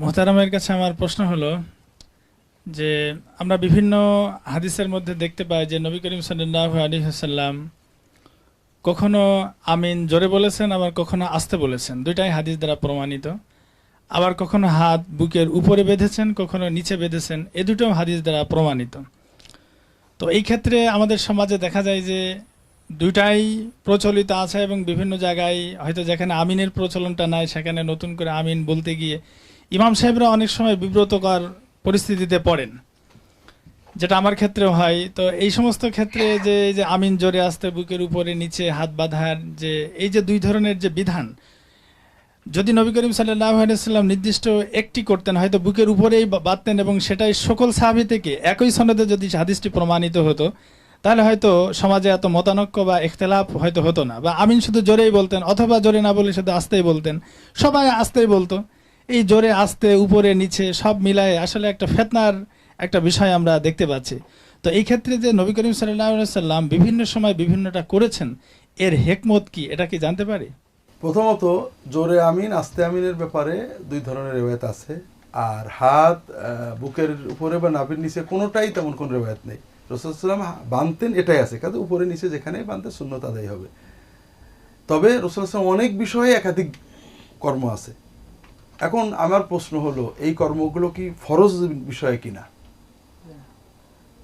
মোহতারামের কাছে আমার প্রশ্ন হলো যে, আমরা বিভিন্ন হাদিসের মধ্যে দেখতে পাই যে নবী করিম সাল্লাহ আলী হাসাল্লাম কখনো আমিন জোরে বলেছেন, আবার কখনো আস্তে বলেছেন। দুইটাই হাদিস দ্বারা প্রমাণিত। আবার কখনো হাত বুকের উপরে বেঁধেছেন, কখনো নিচে বেঁধেছেন, এ দুটো হাদিস দ্বারা প্রমাণিত। তো এই ক্ষেত্রে আমাদের সমাজে দেখা যায় যে দুইটাই প্রচলিত আছে এবং বিভিন্ন জায়গায় হয়তো যেখানে আমিনের প্রচলনটা নাই, সেখানে নতুন করে আমিন বলতে গিয়ে ইমাম সাহেবরা অনেক সময় বিব্রতকর পরিস্থিতিতে পড়েন, যেটা আমার ক্ষেত্রেও হয়। তো এই সমস্ত ক্ষেত্রে যে যে আমিন জোরে আসতে, বুকের উপরে, নিচে হাত বাঁধার যে, এই যে দুই ধরনের যে বিধান, যদি নবী করিম সাল্লাম নির্দিষ্ট একটি করতেন, হয়তো বুকের উপরেই বাঁধতেন এবং সেটাই সকল সাহাবি থেকে একই সনদে যদি হাদিসটি প্রমাণিত হতো, তাহলে হয়তো সমাজে এত মতানক্য বা ইখতলাফ হয়তো হতো না। বা আমিন শুধু জোরেই বলতেন, অথবা জোরে না বলে শুধু আস্তেই বলতেন, সবাই আস্তেই বলতো। এই জোরে আস্তে, উপরে, নিচে, সব মিলায়ে আসলে একটা ফেতনার একটা বিষয় আমরা দেখতে পাচ্ছি। তো এই ক্ষেত্রে যে নবী করিম সাল্লাম বিভিন্ন সময় বিভিন্নটা করেছেন, এর হেকমত কি? এটা কি জানতে পারি? প্রথমত, জোরে আমিন, আস্তে আমিনের ব্যাপারে দুই ধরনের রেওয়ায়ত আছে। আর হাত বুকের উপরে বা নাভির নিচে কোনোটাই তেমন কোনো রেওয়ায়ত নেই। রসুলাম বানতেন, এটাই আছে। কাজে উপরে, নিচে যেখানেই বানতে শূন্যত আদায় হবে। তবে রসুলাম অনেক বিষয়ে একাধিক কর্ম আছে। এখন আমার প্রশ্ন হলো এই কর্মগুলো কি ফরজ বিষয়ে কিনা?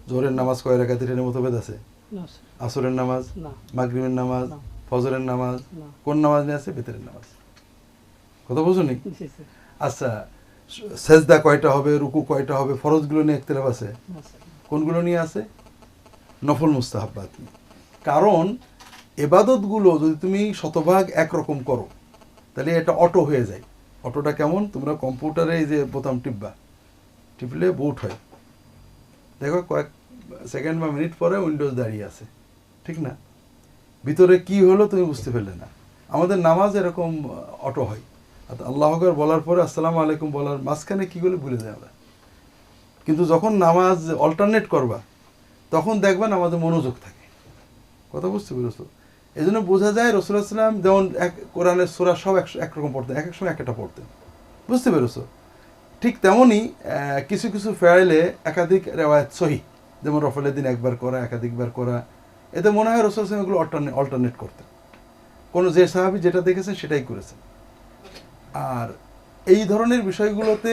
জোরের নামাজ কয় রাখা ট্রেনের মতো বেদ আছে আসরের নামাজ? না। মাগরিবের নামাজ? ফজরের নামাজ? কোন নামাজ নিয়ে আছে? বেতের নামাজ। কথা বুঝুনি। আচ্ছা সেজদা কয়টা হবে রুকু কয়টা হবে ফরজগুলো নিয়ে একতলাফ আছে। কোনগুলো নিয়ে আছে? নফল মুস্তাহাব্বাত। কারণ এবাদতগুলো যদি তুমি শতভাগ একরকম করো তাহলে এটা অটো হয়ে যায়। অটোটা কেমন? তোমরা কম্পিউটারে এই যে বোতাম টিপবা। টিপলে বুট হয়। দেখো কয়েক সেকেন্ড বা মিনিট পরে উইন্ডোজ দাঁড়িয়ে আছে। ঠিক না? ভিতরে কি হলো তুমি বুঝতে পারলে না। আমাদের নামাজ এরকম অটো হয়। আর আল্লাহ আকবর বলার পরে আসসালামু আলাইকুম বলার মাঝখানে কি করে ভুলে যায় আমরা কিন্তু যখন নামাজ অল্টারনেট করবা, তখন দেখবা নামাজে মনোযোগ থাকে। কথা বুঝতে পেরেছ? এই জন্য বোঝা যায় সাল্লাম যেমন এক কোরআনের সোরা সব এক একরকম পড়তেন, এক এক সময় এক একটা পড়তেন। বুঝতে পেরেছ? ঠিক তেমনই কিছু কিছু ফেয়াইলে একাধিক রেওয়ায়ত সহি। যেমন রফলের দিন একবার করা, একাধিকবার করা। এতে মনে হয় রসুল সাল্লাম এগুলো অল্টারনেট অল্টারনেট করতেন। কোনো যে সাহাবি যেটা দেখেছেন সেটাই করেছেন। আর এই ধরনের বিষয়গুলোতে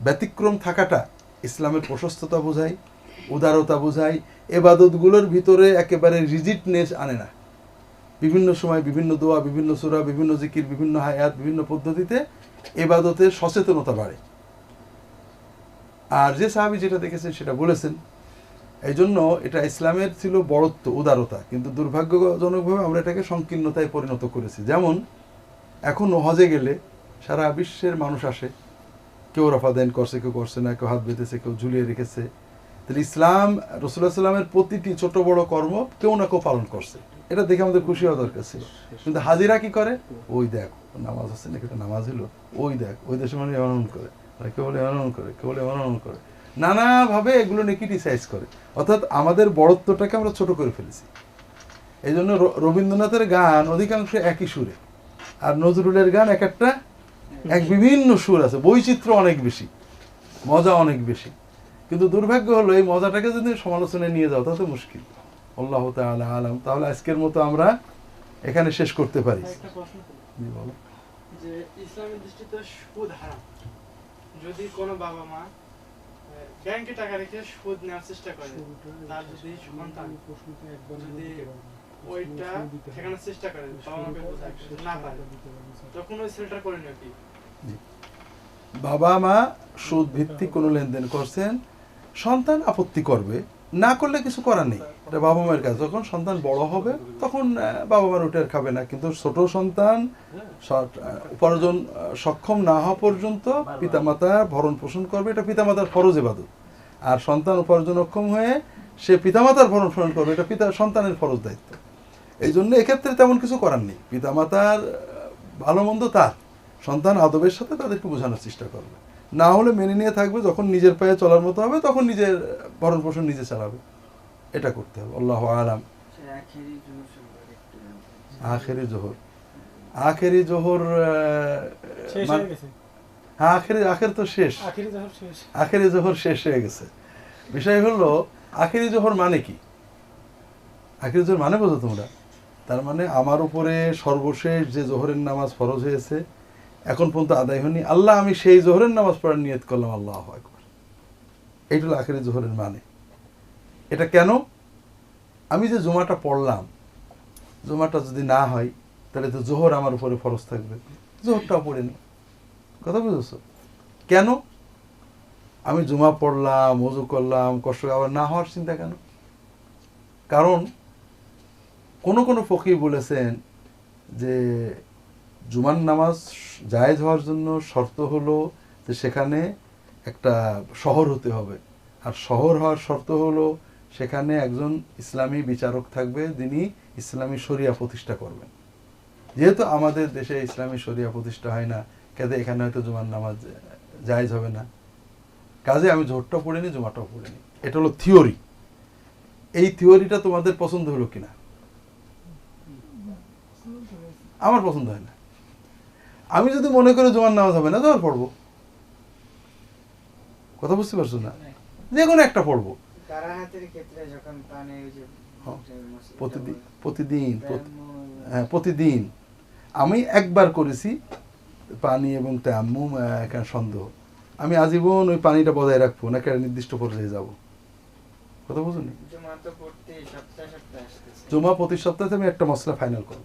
ব্যতিক্রম থাকাটা ইসলামের প্রশস্ততা বোঝায়, উদারতা বোঝায়, এবাদতগুলোর ভিতরে একেবারে রিজিটনেস আনে না। বিভিন্ন সময় বিভিন্ন দোয়া, বিভিন্ন সুরা, বিভিন্ন জিকির, বিভিন্ন হায়াত, বিভিন্ন পদ্ধতিতে এবাদতের সচেতনতা বাড়ে। আর যে সাহাবি যেটা দেখেছেন সেটা বলেছেন এই জন্য এটা ইসলামের ছিল বড়ত্ব, উদারতা। কিন্তু দুর্ভাগ্যজনকভাবে আমরা এটাকে সংকীর্ণতায় পরিণত করেছি। যেমন, এখন হজে গেলে সারা বিশ্বের মানুষ আসে। কেউ রফা দেন করছে, কেউ করছে না, কেউ হাত বেঁধেছে, কেউ ঝুলিয়ে রেখেছে। তাহলে ইসলাম রসুল্লাহ সাল্লামের প্রতিটি ছোট বড় কর্ম কেউ না কেউ পালন করছে। এটা দেখে আমাদের খুশি হওয়া দরকার ছিল। কিন্তু হাজিরা কি করে? ওই দেখ, নামাজ হচ্ছে নাকি? একটা নামাজ হলো, ওই দেখ, ওই দেশে মানুষ এমন করে। কেউ বলে এমন করে, কেউ বলে এমন করে। নানাভাবে এগুলো নেকিটিসাইজ করে। অর্থাৎ আমাদের বড়ত্বটাকে আমরা ছোট করে ফেলেছি। এই জন্য রবীন্দ্রনাথের গান অধিকাংশ একই সুরে। আর নজরুলের গান এক একটা, এক বিভিন্ন সুর আছে। বৈচিত্র্য অনেক বেশি, মজা অনেক বেশি। কিন্তু দুর্ভাগ্য হলো এই মজাটাকে যদি সমালোচনায় নিয়ে যাও তাহলে মুশকিল। আল্লাহ তাআলা আলাম। তাহলে আজকের মতো আমরা এখানে শেষ করতে পারি। একটা প্রশ্ন করি। জি, বলো। যে ইসলামের দৃষ্টিতে সুদ হারাম। যদি কোনো বাবা মা ব্যাংকে টাকা রেখে সুদ নেওয়ার চেষ্টা করে তার যদি সন্তান যদি ওইটা ঠেকানোর চেষ্টা করে বাবা মাকে না পারে। তখন ওই ছেলেটার করণীয় কি বাবা মা সুদ ভিত্তিক কোনো লেনদেন করছেন সন্তান আপত্তি করবে, না করলে কিছু করার নেই। এটা বাবা মায়ের কাছে যখন সন্তান বড় হবে, তখন বাবা মার আর খাবে না। কিন্তু ছোট সন্তান উপার্জন সক্ষম না হওয়া পর্যন্ত পিতামাতা ভরণ পোষণ করবে। এটা পিতামাতার ফরজ এবাদত আর সন্তান উপার্জন অক্ষম হয়ে সে পিতামাতার ভরণ পোষণ করবে, এটা পিতা, সন্তানের ফরজ দায়িত্ব। এই জন্য এক্ষেত্রে তেমন কিছু করার নেই। পিতামাতার ভালো মন্দ তার। সন্তান আদবের সাথে তাদেরকে বোঝানোর চেষ্টা করবে। না হলে মেনে নিয়ে থাকবে যখন নিজের পায়ে চলার মতো হবে তখন নিজের ভরণ পোষণ নিজে চালাবে। এটা করতে হবে আল্লাহ আলাম। আখেরি জোহর আখেরি জোহর। মানে- হয়ে হ্যাঁ আখেরি আখের তো শেষ। শেষ। আখেরি জোহর শেষ হয়ে গেছে। বিষয় হলো আখেরি জোহর মানে কি? আখেরি জোহর মানে বোঝো তোমরা। তার মানে আমার উপরে সর্বশেষ যে জোহরের নামাজ ফরজ হয়েছে এখন পর্যন্ত আদায় হয়নি। আল্লাহ, আমি সেই জোহরের নামাজ পড়ার নিয়ত করলাম, আল্লাহ একবার এইটা হলো আখেরি জোহরের মানে। এটা কেন? আমি যে জুমাটা পড়লাম, জুমাটা যদি না হয়, তাহলে তো জোহর আমার উপরে ফরজ থাকবে। জোহরটাও পড়ে নি। কথা বুঝেছ? কেন? আমি জুমা পড়লাম ওজু করলাম, কষ্ট আবার না হওয়ার চিন্তা কেন? কারণ কোন কোনো ফকির বলেছেন যে জুমার নামাজ জায়েজ হওয়ার জন্য শর্ত হলো যে সেখানে একটা শহর হতে হবে। আর শহর হওয়ার শর্ত হলো সেখানে একজন ইসলামী বিচারক থাকবে, যিনি ইসলামী শরিয়া প্রতিষ্ঠা করবেন। যেহেতু আমাদের দেশে ইসলামী শরিয়া প্রতিষ্ঠা হয় না, কাজে এখানে হয়তো জুমার নামাজ জায়েজ হবে না। কাজে আমি জোরটাও পড়িনি, জুমাটাও পড়িনি। এটা হলো থিওরি। এই থিওরিটা তোমাদের পছন্দ হলো কিনা? আমার পছন্দ হয় না। আমি যদি মনে করি জুমার নামাজ হবে না জোর পড়ব। কথা বুঝতে পারছ না? যে কোনো একটা পড়ব। হ্যাঁ, প্রতিদিন প্রতিদিন হ্যাঁ, প্রতিদিন। আমি একবার করেছি পানি এবং তায়াম্মুম আহ, এখানে সন্দেহ। আমি আজীবন ওই পানিটা বজায় রাখব না একটা নির্দিষ্ট পর্যায়ে যাব। কথা বুঝুন জুমা প্রতি সপ্তাহে আমি একটা মশলা ফাইনাল করব।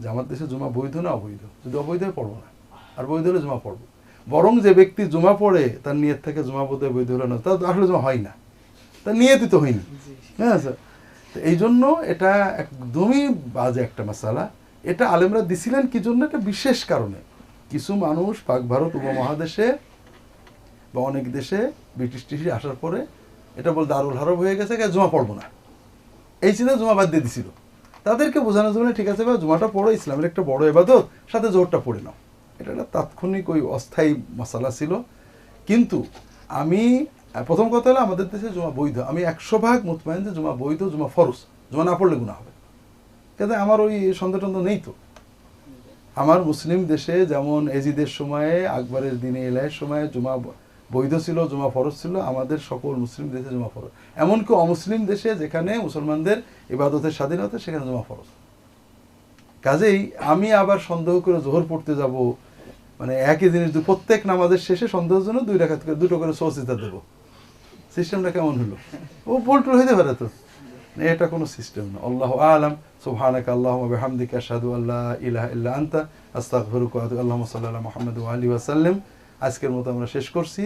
যে আমার দেশে জুমা বৈধ না অবৈধ? যদি অবৈধ হয় পড়ব না। আর বৈধ হলে জুমা পড়ব। বরং যে ব্যক্তি জুমা পড়ে তার নিয়ত থেকে জুমা বোধ হয় বৈধ হলো না। তা আসলে জমা হয় না। তার নিয়তই তো হয়নি হ্যাঁ স্যার। তো এই জন্য এটা একদমই বাজে একটা মশালা। এটা আলেমরা দিছিলেন কি জন্য? একটা বিশেষ কারণে। কিছু মানুষ পাক ভারত উপমহাদেশে বা অনেক দেশে ব্রিটিশ টিটিশ আসার পরে এটা বল দারুল হারব হয়ে গেছে কে জমা পড়ব না। এই চিন্তা জমা বাদ দিয়ে দিছিল। তাদেরকে বোঝানোর জন্য ঠিক আছে বা জমাটা পড়ো, ইসলামের একটা বড় এবাদত সাথে জোরটা পড়ে নাও। এটা একটা তাৎক্ষণিক ওই অস্থায়ী মশালা ছিল। কিন্তু আমি প্রথম কথা হলো আমাদের দেশে জমা বৈধ। আমি একশো ভাগ মুতমাইন যে জমা বৈধ, জমা ফরজ। জমা না পড়লে গুণা হবে। কিন্তু আমার ওই সন্দেহ টন্দ নেই তো? আমার মুসলিম দেশে যেমন এজিদের সময়ে, আকবরের দিনে এলাহের সময়ে জুমা বৈধ ছিল, জুমা ফরজ ছিল, আমাদের সকল মুসলিম দেশে জুমা ফরজ। এমনকি অমুসলিম দেশে যেখানে মুসলমানদের ইবাদতের স্বাধীনতা, সেখানে জমা ফরজ। কাজেই আমি আবার সন্দেহ করে জোহর পড়তে যাব মানে একই জিনিস প্রত্যেক নামাজের শেষে সন্দেহের জন্য দুই রাখাত করে দুটো করে সহসিতা দেবো। সিস্টেমটা কেমন হলো? ও পোল্ট্রো হইতে পারে তো। এটা কোনো সিস্টেম না। আল্লাহ আলাম। সুবহানাক আল্লাহুম্মা বিহামদিকা আশহাদু আল্লা ইলাহা ইল্লা আনতা। আস্তাগফিরুকা ওয়া আতুবু আল্লাহুম্মা সাল্লি আলা মুহাম্মাদ ওয়া সাল্লাম আজকের মতো আমরা শেষ করছি।